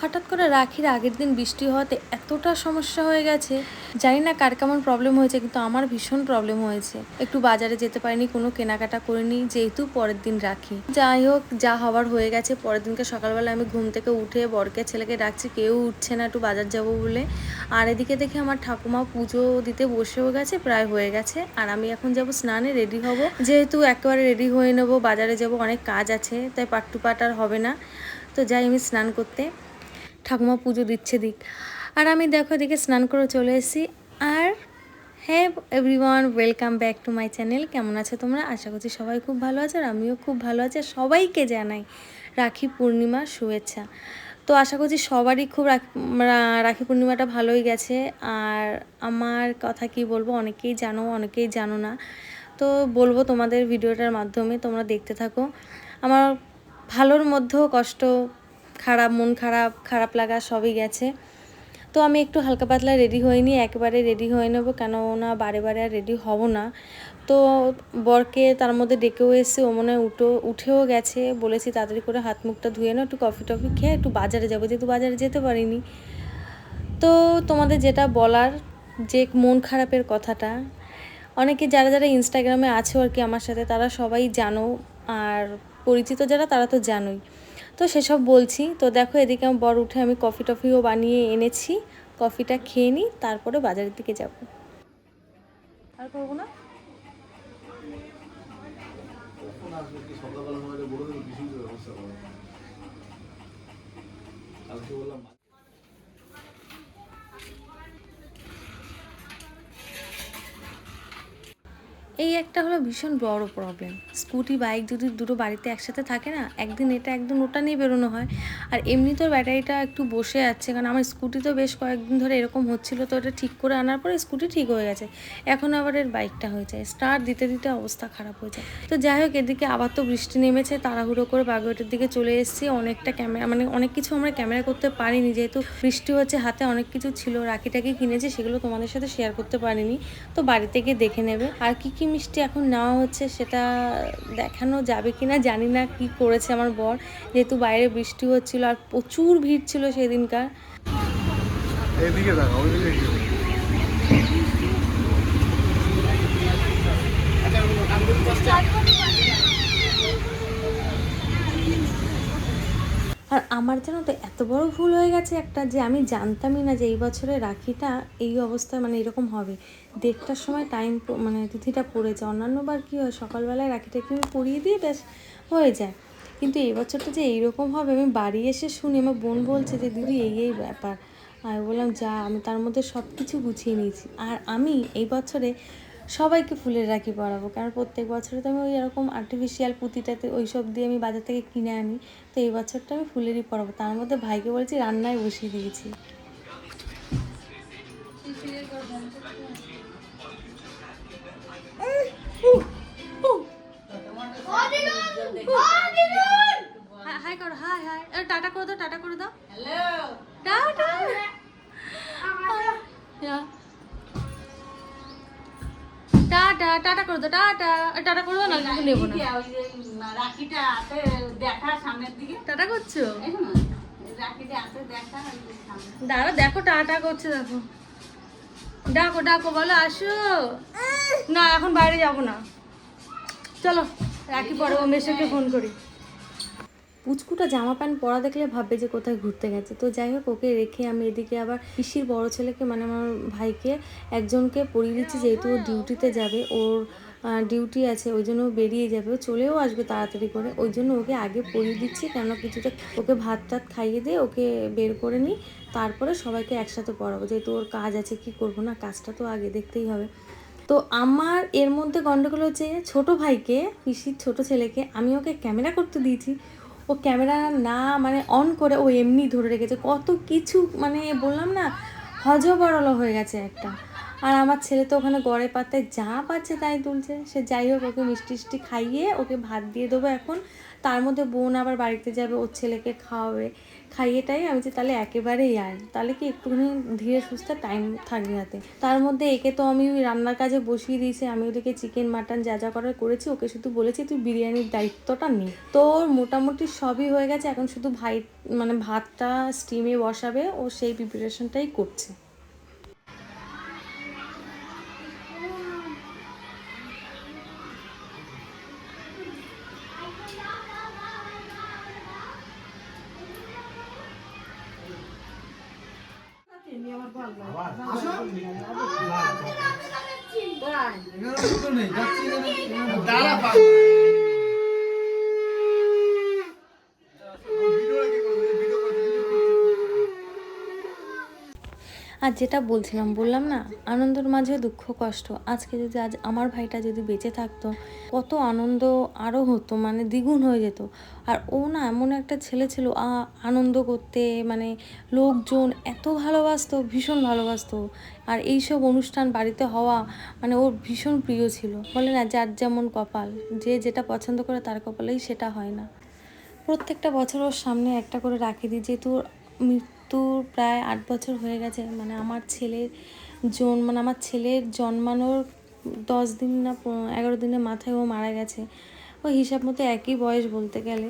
হঠাৎ করে রাখির আগের দিন বৃষ্টি হওয়াতে এতটা সমস্যা হয়ে গেছে। জানি না কার কেমন প্রবলেম হয়েছে, কিন্তু আমার ভীষণ প্রবলেম হয়েছে। একটু বাজারে যেতে পারিনি, কোনো কেনাকাটা করিনি, যেহেতু পরের দিন রাখি। যাই হোক, যা হওয়ার হয়ে গেছে, পরের দিনকে সকালবেলা আমি ঘুম থেকে উঠে বরকে ছেলেকে ডাকছি, কেউ উঠছে না একটু বাজার যাব বলে। আর এদিকে দেখে আমার ঠাকুমা পুজো দিতে বসেও গেছে, প্রায় হয়ে গেছে। আর আমি এখন যাব স্নানে রেডি হব। যেহেতু একেবারে রেডি হয়ে নেব, বাজারে যাব, অনেক কাজ আছে, তাই পাট্টু পাট আর হবে না। তো যাই আমি স্নান করতে। ঠাকুমা পুজো দিচ্ছে দিক। আর আমি দেখো এদিকে স্নান করে চলে এসেছি। আর হ্যাঁ everyone welcome back to my channel কেমন আছো তোমরা? আশা করছি সবাই খুব ভালো আছে আর আমিও খুব ভালো আছি। আর সবাইকে জানাই রাখি পূর্ণিমার শুভেচ্ছা। তো আশা করছি সবারই খুব রাখি পূর্ণিমাটা ভালোই গেছে। আর আমার কথা কি বলব, অনেকেই জানো অনেকেই জানো না। তো বলব তোমাদের ভিডিওটার মাধ্যমে তোমরা দেখতে থাকো। আমার ভালোর মধ্যেও কষ্ট খারাপ, মন খারাপ খারাপ লাগা সবই গেছে। তো আমি একটু হালকা পাতলা রেডি হইনি একেবারে রেডি হয়ে নেব কেননা বারে বারে আর রেডি হব না। তো বরকে তার মধ্যে ডেকেও এসে ও মনে হয় উঠো, উঠেও গেছে। বলেছি তাড়াতাড়ি করে হাত মুখটা ধুয়ে নাও, একটু কফি টফি খেয়ে একটু বাজারে যাব, যেহেতু বাজারে যেতে পারিনি। তো তোমাদের যেটা বলার, যে মন খারাপের কথাটা, অনেকে যারা যারা ইনস্টাগ্রামে আছে আর কি আমার সাথে, তারা সবাই জানো। আর পরিচিত যারা, তারা তো জানোই। তো সেসব বলছি। তো দেখো এদিকে আমার বর উঠে আমি কফি টফিও বানিয়ে এনেছি। কফিটা খেয়ে নিই, তারপরে বাজারের দিকে যাব। আর করব না? কালকে আসবে কি সকালবেলা মনে হয় বলে দেবো কিছুই তো ব্যবস্থা করো কালকে বললাম এই একটা হলো ভীষণ বড় প্রবলেম স্কুটি বাইক যদি দুটো বাড়িতে একসাথে থাকে না, একদিন এটা একদিন ওটা নিয়ে বেরোনো হয়। আর এমনি তো ব্যাটারিটা একটু বসে যাচ্ছে কারণ আমার স্কুটি তো বেশ কয়েকদিন ধরে এরকম হচ্ছিল, তো এটা ঠিক করে আনার পরে স্কুটি ঠিক হয়ে গেছে। এখন আবার এর বাইকটা হয়ে যায়। স্টার্ট দিতে দিতে অবস্থা খারাপ হয়ে যায়। তো যাই হোক, এদিকে আবার তো বৃষ্টি নেমেছে, তাড়াহুড়ো করে বাগুয়েটের দিকে চলে এসেছি। অনেকটা ক্যামেরা মানে অনেক কিছু আমরা ক্যামেরা করতে পারিনি, যেহেতু বৃষ্টি হচ্ছে, হাতে অনেক কিছু ছিল, রাখিটাকে কিনেছি, সেগুলো তোমাদের সাথে শেয়ার করতে পারিনি। তো বাড়িতে গিয়ে দেখে নেবে। আর কি কি মিষ্টি এখন নেওয়া হচ্ছে, সেটা দেখানো যাবে কি না জানি না কি করেছে আমার বর। যেহেতু বাইরে বৃষ্টি হচ্ছিল আর প্রচুর ভিড় ছিল সেদিনকার দেখো ওইদিকে গিয়ে দেখো। আর আমার যেন তো, এত বড় ভুল হয়ে গেছে একটা যে আমি জানতামই না যে এই বছরে রাখিটা এই অবস্থায় মানে এরকম হবে। দেড়টার সময় টাইম মানে তিথিটা পড়েছে অন্যান্যবার কী হয়, সকালবেলায় রাখিটা একটু পরিয়ে দিয়ে ব্যাস হয়ে যায়। কিন্তু এই বছরটা যে এইরকম হবে, আমি বাড়ি এসে শুনি, আমার বোন বলছে যে, দিদি, এই এই ব্যাপার। আমি বললাম, যা, আমি তার মধ্যে সব কিছু গুছিয়ে নিয়েছি। আর আমি এই বছরে সবাইকে ফুলের রাখি পরাবো। কারণ প্রত্যেক বছরে তো আমি ওই এরকম আর্টিফিশিয়াল পুঁতিটাতে ওই সব দিয়ে আমি বাজার থেকে কিনে আনি। তো এই বছরটা আমি ফুলেরই পরাবো। তার মধ্যে ভাইকে বলেছি রান্নায় বসিয়ে দিয়েছি। হাই করো হাই হাই। টাটা করে দাও টাটা করে দাও। টাটা। টাটা করে দাও টাটা। টাটা করে দাও না কিন্তু নেব না। রাখিটা দেখা সামনের দিকে। টাটা করছ। দাঁড়া দেখো টাটা করছে দেখো। ডাকো ডাকো বলো আসো। না এখন বাইরে যাব না। চলো রাখি পরে ও মেশোকে ফোন করি। পুচকুটা জামা প্যান্ট পরা দেখলে ভাববে যে কোথায় ঘুরতে গেছে। তো যাই হোক, ওকে রেখে আমি এদিকে আবার পিসির বড় ছেলেকে মানে আমার ভাইকে, একজনকে পরিয়ে দিচ্ছি যেহেতু ও ডিউটিতে যাবে। ওর ডিউটি আছে, ওই জন্য বেরিয়ে যাবে। ও চলেও আসবে তাড়াতাড়ি করে। ওই জন্য ওকে আগে পরিয়ে দিচ্ছি কেন কিছুটা ওকে ভাত টাত খাইয়ে দিয়ে ওকে বের করে নিই। তারপরে সবাইকে একসাথে পড়াবো। যেহেতু ওর কাজ আছে, কি করব না, কাজটা তো আগে দেখতেই হবে। তো আমার এর মধ্যে গন্ডগোল হচ্ছে, ছোট ভাইকে, পিসির ছোট ছেলেকে, আমি ওকে ক্যামেরা করতে দিয়েছি। ও ক্যামেরা না মানে অন করে ও এমনি ধরে রেখেছে। কত কিছু মানে বললাম না, হজবরল হয়ে গেছে একটা। আর আমার ছেলে তো ওখানে গড়ে পাতায় যা পাচ্ছে তাই তুলছে। সে যাই হোক, ওকে মিষ্টি টিষ্টি খাইয়ে ওকে ভাত দিয়ে দেবো এখন। তার মধ্যে বোন আবার বাড়িতে যাবে, ওর ছেলেকে খাওয়াবে। খাইয়েটাই আমি যে তাহলে একেবারেই আর, তাহলে কি একটুখানি ধীরে সুস্থে টাইম থাকবে হাতে তার মধ্যে একে তো আমি রান্নার কাজে বসিয়ে দিয়েছি, আমি ওদেরকে চিকেন মাটন যা যা করার করেছি, ওকে শুধু বলেছি তুই বিরিয়ানির দায়িত্বটা নে। তোর মোটামুটি সবই হয়ে গেছে, এখন শুধু ভাই মানে ভাতটা স্টিমে বসাবে, ও সেই প্রিপারেশনটাই করছে। দাঁড়া। আর যেটা বলছিলাম, বললাম না, আনন্দের মাঝে দুঃখ, কষ্ট। আজকে যদি, আজ আমার ভাইটা যদি বেঁচে থাকতো, কত আনন্দ আরও হতো মানে দ্বিগুণ হয়ে যেত। আর ও না এমন একটা ছেলে ছিল আনন্দ করতে মানে লোকজন এত ভালোবাসতো, ভীষণ ভালোবাসতো। আর এইসব অনুষ্ঠান বাড়িতে হওয়া মানে ওর ভীষণ প্রিয় ছিল। বলে না, যার যেমন কপাল, যে যেটা পছন্দ করে তার কপালেই সেটা হয় না। প্রত্যেকটা বছর ওর সামনে একটা করে রাখি দিই, যেহেতু মৃত্যুর প্রায় আট বছর হয়ে গেছে। মানে আমার ছেলের জন মানে আমার ছেলের জন্মানোর দশ দিন না এগারো দিনের মাথায় ও মারা গেছে। ও হিসাব মতো একই বয়স বলতে গেলে।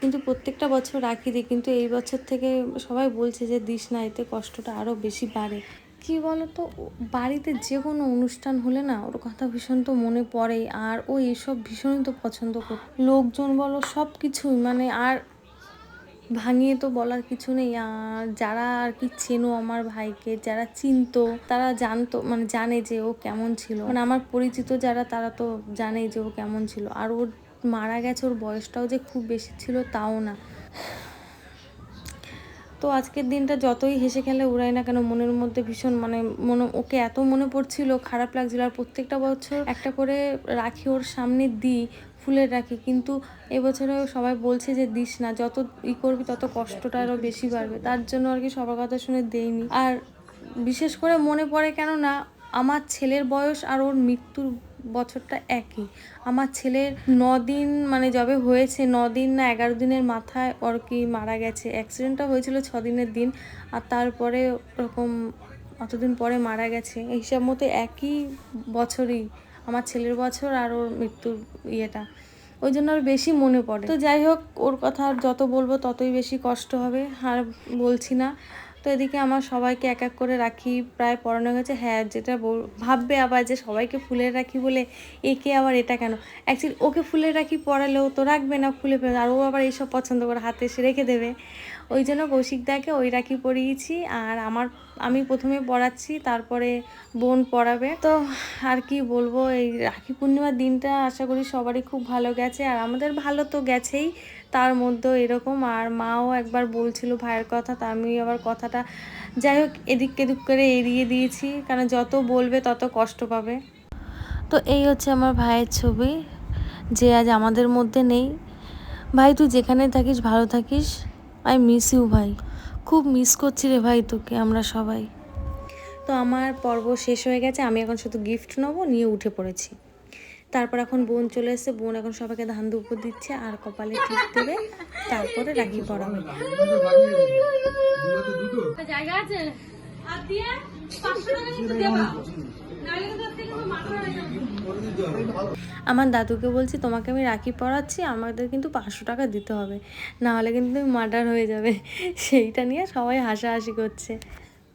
কিন্তু প্রত্যেকটা বছর রাখি দিই। কিন্তু এই বছর থেকে সবাই বলছে যে, দিস না, এতে কষ্টটা আরও বেশি বাড়ে। কি বলতো? বাড়িতে যে কোনো অনুষ্ঠান হলে না, ওর কথা ভীষণ তো মনে পড়ে আর ও এসব ভীষণই তো পছন্দ করে লোকজন বলো সব কিছুই মানে আর ভাঙিয়ে তো বলার কিছু নেই। আর যারা আর কি চেনো আমার ভাইকে, যারা চিনতো, তারা জানতো মানে জানে যে ও কেমন ছিল। মানে আমার পরিচিত যারা, তারা তো জানে যে ও কেমন ছিল। আর ওর মারা গেছে, ওর বয়সটাও যে খুব বেশি ছিল, তাও না। তো আজকের দিনটা যতই হেসে খেলে উড়াই না কেন, মনের মধ্যে ভীষণ মানে মনে, ওকে এত মনে পড়ছিল, খারাপ লাগছিল। আর প্রত্যেকটা বছর একটা করে রাখি ওর সামনে দিই ফুলের রাখি। কিন্তু এবছরে সবাই বলছে যে, দিস না, যত ই করবি, তত কষ্টটা আরও বেশি বাড়বে। তার জন্য আর কি সবার কথা শুনে দেইনি। আর বিশেষ করে মনে পড়ে কেন না আমার ছেলের বয়স আর ওর মৃত্যুর বছরটা একই। আমার ছেলের দিন মানে যবে হয়েছে দিন না এগারো দিনের মাথায় ওর কি মারা গেছে। অ্যাক্সিডেন্টটা হয়েছিল ছ দিনের দিন আর তারপরে ওরকম অতদিন পরে মারা গেছে। এই হিসাব মতো একই বছরই আমার ছেলের বছর আর ওর মৃত্যুর ইয়েটা। ওই জন্য আর বেশি মনে পড়ে। তো যাই হোক, ওর কথা আর যত বলব ততই বেশি কষ্ট হবে, আর বলছি না। তো এদিকে আমার সবাইকে এক এক করে রাখি, প্রায় পড়ানো গেছে হ্যাঁ যেটা ভাববে আবার যে সবাইকে ফুলের রাখি বলে একে আবার এটা কেন? অ্যাকচুয়ালি ওকে ফুলের রাখি পড়ালেও তো রাখবে না ফুলে ফেলে, আর ও আবার এইসব পছন্দ করে হাতে এসে রেখে দেবে। ওই জন্য কৌশিকদাকে ওই রাখি পরিয়েছি, আর আমার, আমি প্রথমে পড়াচ্ছি তারপরে বোন পড়াবে তো আর কি বলব, এই রাখি পূর্ণিমার দিনটা আশা করি সবারই খুব ভালো গেছে, আর আমাদের ভালো তো গেছেই। তার মধ্যেও এরকম। আর মাও একবার বলছিল ভাইয়ের কথা, তা আমি আবার কথাটা যাই হোক এদিক এদিক করে এড়িয়ে দিয়েছি, কারণ যত বলবে তত কষ্ট পাবে। তো এই হচ্ছে আমার ভাইয়ের ছবি, যে আজ আমাদের মধ্যে নেই। ভাই, তুই যেখানে থাকিস, ভালো থাকিস। আই মিস ইউ ভাই। খুব মিস করছি রে ভাই তোকে, আমরা সবাই। তো আমার পর্ব শেষ হয়ে গেছে, আমি এখন শুধু গিফট নেব, নিয়ে উঠে পড়েছি। তারপর এখন বোন চলে এসেছে বোন এখন সবাইকে ধান দুপুর দিচ্ছে আর কপালে টিপ দেবে তারপরে রাখি জায়গা আছে? আর দিয়ে হয়ে যাবে। আমার দাদুকে বলছি তোমাকে আমি রাখি পরাচ্ছি আমাদের কিন্তু পাঁচশো টাকা দিতে হবে। না হলে কিন্তু মার্ডার হয়ে যাবে। সেইটা নিয়ে সবাই হাসাহাসি করছে।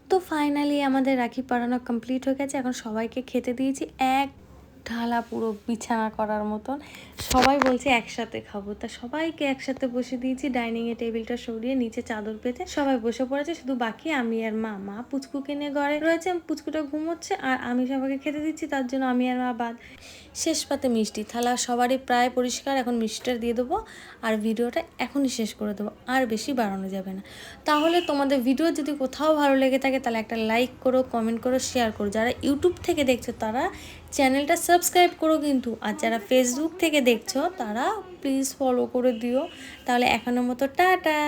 তো ফাইনালি আমাদের রাখি পরানো কমপ্লিট হয়ে গেছে। এখন সবাইকে খেতে দিয়েছি এক ঢালা পুরো বিছানা করার মতন। সবাই বলছে একসাথে খাব। তা সবাইকে একসাথে বসে দিয়েছি, ডাইনিংয়ে টেবিলটা সরিয়ে নিচে চাদর পেতে। সবাই বসে পড়েছে, শুধু বাকি আমি আর মা। মা পুচকুকে নিয়ে ঘরে রয়েছে, পুচকুটা ঘুমোচ্ছে, আর আমি সবাইকে খেতে দিচ্ছি, তার জন্য আমি আর মা বাদ। শেষ পাতে মিষ্টি থালা, সবারই প্রায় পরিষ্কার, এখন মিষ্টিটা দিয়ে দেবো, আর ভিডিওটা এখনই শেষ করে দেবো, আর বেশি বাড়ানো যাবে না। তাহলে তোমাদের ভিডিও যদি কোথাও ভালো লেগে থাকে, তাহলে একটা লাইক করো, কমেন্ট করো, শেয়ার করো। যারা ইউটিউব থেকে দেখছ, তারা চ্যানেলটা সাবস্ক্রাইব করো কিন্তু। আর যারা ফেসবুক থেকে দেখছ, তারা প্লিজ ফলো করে দিও। তাহলে এখনও মতো টাটা।